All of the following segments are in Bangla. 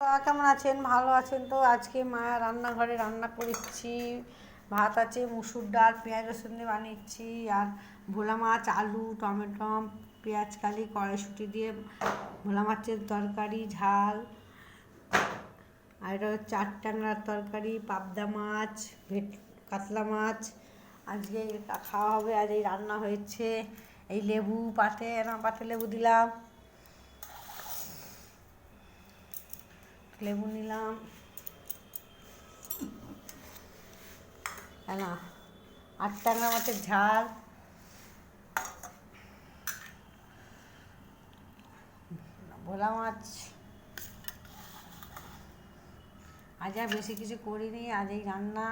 কেমন আছেন? ভালো আছেন তো? আজকে মা রান্নাঘরে রান্না করেছি। ভাত আছে, মুসুর ডাল, পেঁয়াজ রসুন দিয়ে বানিয়েছি, আর ভোলা মাছ, আলু, টমেটো, পেঁয়াজ কালি, কড়াইশুঁটি দিয়ে ভোলা মাছের তরকারি, ঝাল। আর এটা হচ্ছে চার ট্যাংরার তরকারি, পাবদা মাছ, ভেট, কাতলা মাছ। আজকে খাওয়া হবে, আজ এই রান্না হয়েছে। এই লেবু পাতে, না পাতে লেবু দিলাম। লেবু নিলাম। না আট টাকা মাছের ঝাল। ভোলা মাছ। আজ আর বেশি কিছু করিনি, আজ এই রান্না।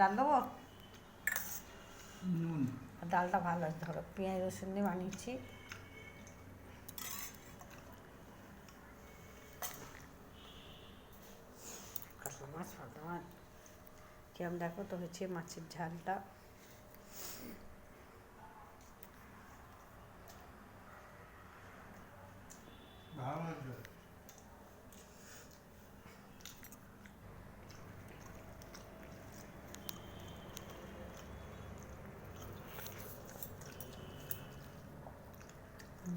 ডাল দেবো? ডালটা ভালো আছে, ধরো পেঁয়াজ, রসুন দিয়ে বানিয়েছি। মাছ ফাতলা দেখো তো হচ্ছে মাছের ঝালটা। ভালো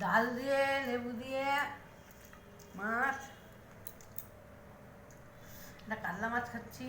ডাল দিয়ে লেবু দিয়ে মাছ এটা কাতলা মাছ খাচ্ছি